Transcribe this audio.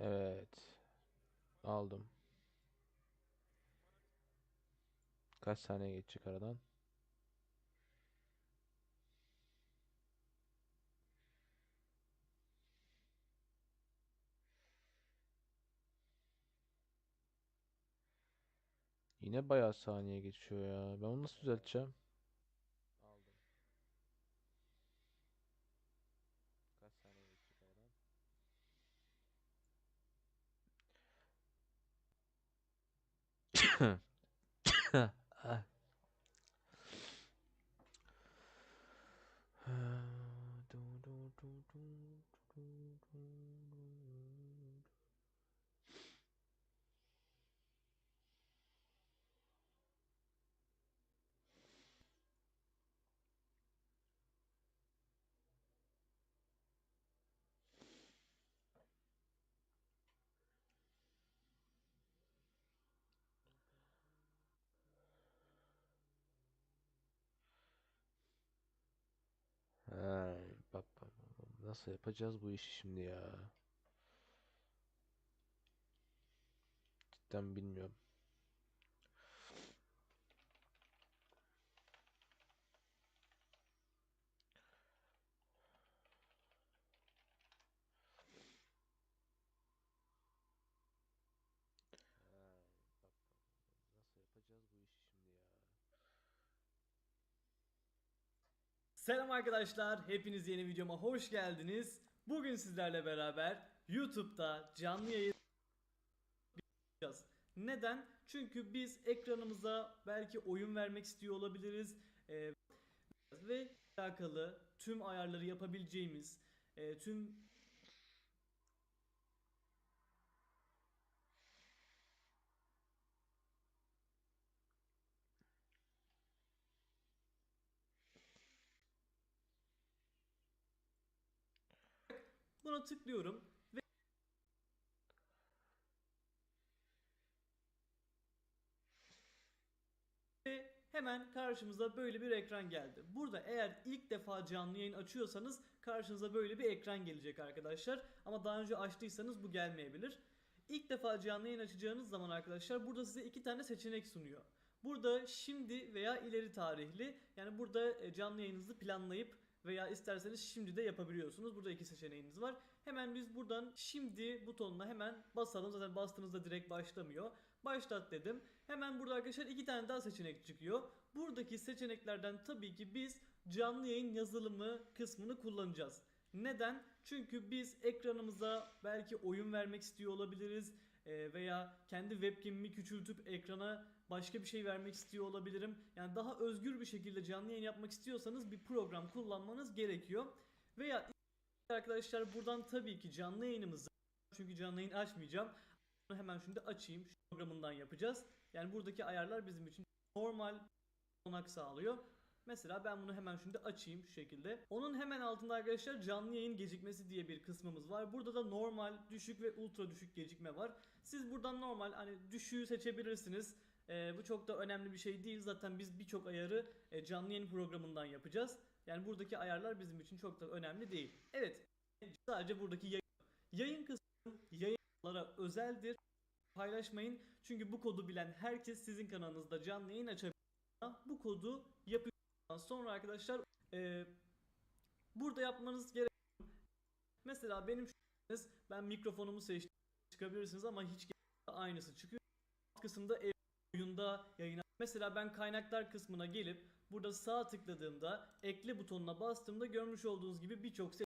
Evet. Aldım. Kaç saniye geçecek aradan? Yine bayağı saniye geçiyor ya. Ben onu nasıl düzelteceğim? uh, nasıl yapacağız bu işi şimdi ya? Cidden bilmiyorum. Ay, bak, bak, bak, nasıl yapacağız bu işi şimdi ya? Selam arkadaşlar, hepiniz yeni videoma hoş geldiniz. Bugün sizlerle beraber YouTube'da canlı yayın yapacağız. Neden? Çünkü biz ekranımıza belki oyun vermek istiyor olabiliriz Ee, ve alakalı tüm ayarları yapabileceğimiz, e, tüm buna tıklıyorum ve Ve hemen karşımıza böyle bir ekran geldi. Burada eğer ilk defa canlı yayın açıyorsanız karşınıza böyle bir ekran gelecek arkadaşlar. Ama daha önce açtıysanız bu gelmeyebilir. İlk defa canlı yayın açacağınız zaman arkadaşlar burada size iki tane seçenek sunuyor. Burada şimdi veya ileri tarihli yani burada e, canlı yayınınızı planlayıp veya isterseniz şimdi de yapabiliyorsunuz. Burada iki seçeneğiniz var. Hemen biz buradan şimdi butonuna hemen basalım. Zaten bastığınızda direkt başlamıyor. Başlat dedim. Hemen burada arkadaşlar iki tane daha seçenek çıkıyor. Buradaki seçeneklerden tabii ki biz canlı yayın yazılımı kısmını kullanacağız. Neden? Çünkü biz ekranımıza belki oyun vermek istiyor olabiliriz e, veya kendi webcam'imi küçültüp ekrana başka bir şey vermek istiyor olabilirim. Yani daha özgür bir şekilde canlı yayın yapmak istiyorsanız bir program kullanmanız gerekiyor. Veya arkadaşlar buradan tabii ki canlı yayınımızı çünkü canlı yayın açmayacağım. Bunu hemen şimdi açayım. Şu programından yapacağız. Yani buradaki ayarlar bizim için normal olanak sağlıyor. Mesela ben bunu hemen şimdi açayım şu şekilde. Onun hemen altında arkadaşlar canlı yayın gecikmesi diye bir kısmımız var. Burada da normal, düşük ve ultra düşük gecikme var. Siz buradan normal hani düşüğü seçebilirsiniz. Ee, bu çok da önemli bir şey değil. Zaten biz birçok ayarı e, canlı yayın programından yapacağız. Yani buradaki ayarlar bizim için çok da önemli değil. Evet. Sadece buradaki yayın, yayın kısmı yayınlara özeldir. Paylaşmayın. Çünkü bu kodu bilen herkes sizin kanalınızda canlı yayın açabilir. Bu kodu yapıyor. Sonra arkadaşlar e, burada yapmanız gereken mesela benim şu ben mikrofonumu seçtim çıkabilirsiniz ama hiç aynısı çıkıyor. Alt kısımda ev oyunda yayına mesela ben kaynaklar kısmına gelip burada sağ tıkladığımda ekle butonuna bastığımda görmüş olduğunuz gibi birçok